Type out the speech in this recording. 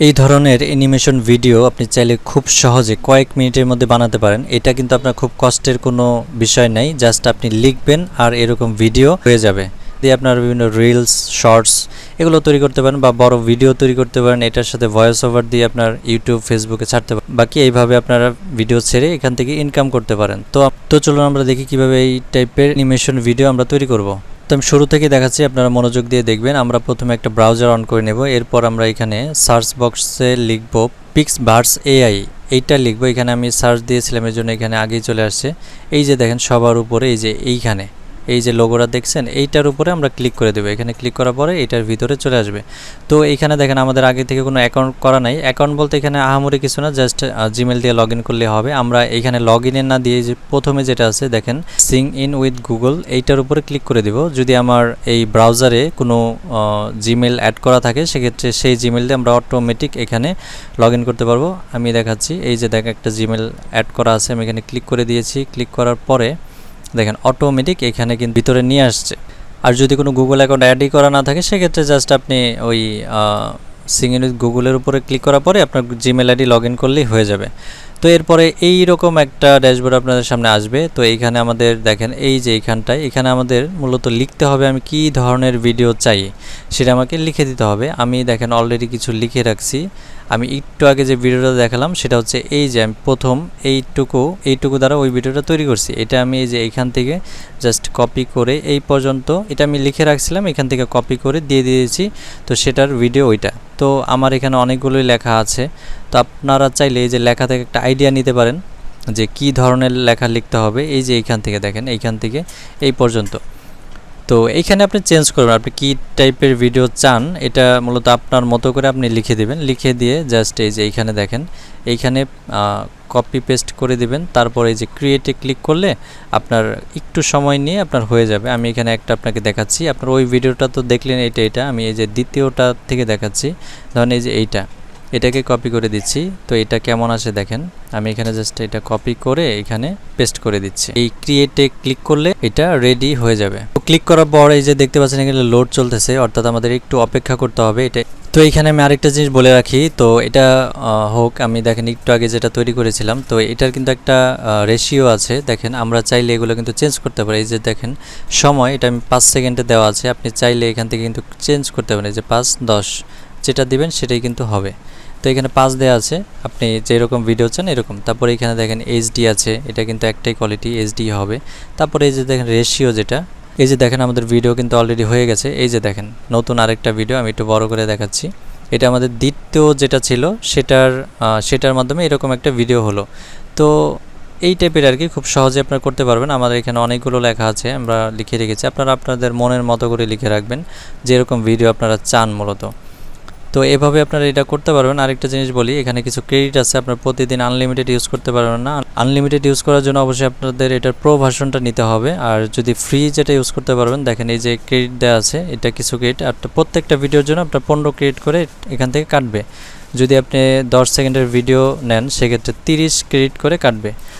এই ধরনের animation video আপনি চাইলে খুব সহজে কয়েক মিনিটের মধ্যে বানাতে পারেন। এটা কিন্তু আপনার খুব কষ্টের কোনো বিষয় নেই। জাস্ট আপনি লিখবেন আর এরকম ভিডিও হয়ে যাবে। দিয়ে আপনার বিভিন্ন রিলস শর্টস এগুলো তৈরি করতে পারেন বা বড় ভিডিও তৈরি করতে পারেন। এটার সাথে ভয়েস ওভার দিয়ে আপনার ইউটিউব ফেসবুকে ছাড়তে পারেন। বাকি এইভাবে আপনারা ভিডিও ছেড়ে এখান থেকে ইনকাম করতে পারেন। তো তো চলুন আমরা দেখি কীভাবে এই টাইপের অ্যানিমেশন ভিডিও আমরা তৈরি করব। তো আমি শুরু থেকে দেখাচ্ছি, আপনারা মনোযোগ দিয়ে দেখবেন। আমরা প্রথমে একটা ব্রাউজার অন করে নেব। এরপর আমরা এখানে সার্চ বক্সে লিখব পিক্স ভার্স এআই এইটা লিখব। এখানে আমি সার্চ দিয়েছিলাম, এর জন্য এখানে আগেই চলে আসছে। এই যে দেখেন, সবার উপরে এই যে এইখানে। এই যে লোগোটা দেখছেন, এইটার উপরে আমরা ক্লিক করে দেবো। এখানে ক্লিক করার পরে এটার ভিতরে চলে আসবে। তো এইখানে দেখেন, আমাদের আগে থেকে কোনো অ্যাকাউন্ট করা নাই। অ্যাকাউন্ট বলতে এখানে আহামরি কিছু না জাস্ট জিমেল দিয়ে লগ করলে হবে। আমরা এখানে লগ না দিয়ে যে প্রথমে যেটা আছে, দেখেন সিং ইন উইথ গুগল এইটার উপরে ক্লিক করে দিব। যদি আমার এই ব্রাউজারে কোনো জিমেল অ্যাড করা থাকে, সেক্ষেত্রে সেই জিমেল দিয়ে আমরা অটোমেটিক এখানে লগ করতে পারব। আমি দেখাচ্ছি, এই যে দেখ, একটা জিমেল অ্যাড করা আছে, আমি এখানে ক্লিক করে দিয়েছি। ক্লিক করার পরে দেখেন অটোমেটিক এখানে কিন্তু ভিতরে নিয়ে আসছে। আর যদি কোনো গুগল অ্যাকাউন্ট অ্যাডই করা না থাকে, সেক্ষেত্রে জাস্ট আপনি ওই সিঙ্গিন গুগলের উপরে ক্লিক করার পরে আপনার জিমেল আইডি লগ ইন করলেই হয়ে যাবে। তো এরপরে এই রকম একটা ড্যাশবোর্ড আপনাদের সামনে আসবে। তো এইখানে আমাদের দেখেন, এই যে এইখানটায়, এখানে আমাদের মূলত লিখতে হবে আমি কি ধরনের ভিডিও চাই, সেটা আমাকে লিখে দিতে হবে। আমি দেখেন অলরেডি কিছু লিখে রাখছি। আমি একটু আগে যে ভিডিওটা দেখালাম, সেটা হচ্ছে এই যে আমি প্রথম এইটুকু এইটুকু দ্বারা ওই ভিডিওটা তৈরি করছি। এটা আমি এই যে এইখান থেকে জাস্ট কপি করে এই পর্যন্ত এটা আমি লিখে রাখছিলাম, এখান থেকে কপি করে দিয়ে দিয়েছি। তো সেটার ভিডিও ওইটা। তো আমার এখানে অনেকগুলোই লেখা আছে। তো আপনারা চাইলে এই যে লেখা থেকে একটা আইডিয়া নিতে পারেন যে কি ধরনের লেখা লিখতে হবে। এই যে এইখান থেকে দেখেন, এইখান থেকে এই পর্যন্ত। তো এইখানে আপনি চেঞ্জ করবেন, আপনি কী টাইপের ভিডিও চান, এটা মূলত আপনার মতো করে আপনি লিখে দেবেন। লিখে দিয়ে জাস্ট এই যে এইখানে দেখেন, এইখানে কপি পেস্ট করে দিবেন। তারপর এই যে ক্রিয়েটে ক্লিক করলে আপনার একটু সময় নিয়ে আপনার হয়ে যাবে। আমি এখানে একটা আপনাকে দেখাচ্ছি। আপনার ওই ভিডিওটা তো দেখলেন, এইটা এটা আমি এই যে দ্বিতীয়টা থেকে দেখাচ্ছি। ধরেন এই যে এইটা। এটাকে কপি করে দিচ্ছি। তো এটা কেমন আসে দেখেন। আমি এখানে জাস্ট এটা কপি করে এখানে পেস্ট করে দিচ্ছি। এই ক্রিয়েটে ক্লিক করলে এটা রেডি হয়ে যাবে। তো ক্লিক করার পর এই যে দেখতে পাচ্ছেন এখানে লোড চলতেছে, অর্থাৎ আমাদের একটু অপেক্ষা করতে হবে এটা। তো এখানে আমি আরেকটা জিনিস বলে রাখি, তো এটা হোক, আমি দেখেন একটু আগে যেটা তৈরি করেছিলাম, তো এটার কিন্তু একটা রেশিও আছে। দেখেন, আমরা চাইলে এগুলো কিন্তু চেঞ্জ করতে পারি। এই যে দেখেন, সময়, এটা আমি পাঁচ সেকেন্ডে দেওয়া আছে। আপনি চাইলে এখান থেকে কিন্তু চেঞ্জ করতে পারেন। এই যে পাঁচ, দশ যেটা দিবেন সেটাই কিন্তু হবে। তো এখানে পাঁচ দেওয়া আছে, আপনি যেরকম ভিডিও চান এরকম। তারপরে এখানে দেখেন এইচডি আছে, এটা কিন্তু একটাই কোয়ালিটি এইচডি হবে। তারপরে এই যে দেখেন রেশিও যেটা, এই যে দেখেন আমাদের ভিডিও কিন্তু অলরেডি হয়ে গেছে। এই যে দেখেন, নতুন আরেকটা ভিডিও আমি একটু বড় করে দেখাচ্ছি। এটা আমাদের দ্বিতীয় যেটা ছিল, সেটার সেটার মাধ্যমে এরকম একটা ভিডিও হলো। তো এই টাইপের আর কি খুব সহজে আপনারা করতে পারবেন। আমাদের এখানে অনেকগুলো লেখা আছে, আমরা লিখে রেখেছি। আপনারা আপনাদের মনের মতো করে লিখে রাখবেন, যেরকম ভিডিও আপনারা চান মূলত। তো এভাবে আপনারা এটা করতে পারবেন। আরেকটা জিনিস বলি, এখানে কিছু ক্রেডিট আছে, আপনার প্রতিদিন আনলিমিটেড ইউজ করতে পারবেন না। আনলিমিটেড ইউজ করার জন্য অবশ্যই আপনাদের এটার প্রো ভার্সনটা নিতে হবে। আর যদি ফ্রি যেটা ইউজ করতে পারবেন, দেখেন এই যে ক্রেডিট দেওয়া আছে, এটা কিছু ক্রেডিট আর প্রত্যেকটা ভিডিওর জন্য আপনার পনেরো ক্রেডিট করে এখান থেকে কাটবে। যদি আপনি দশ সেকেন্ডের ভিডিও নেন, সেক্ষেত্রে তিরিশ ক্রেডিট করে কাটবে।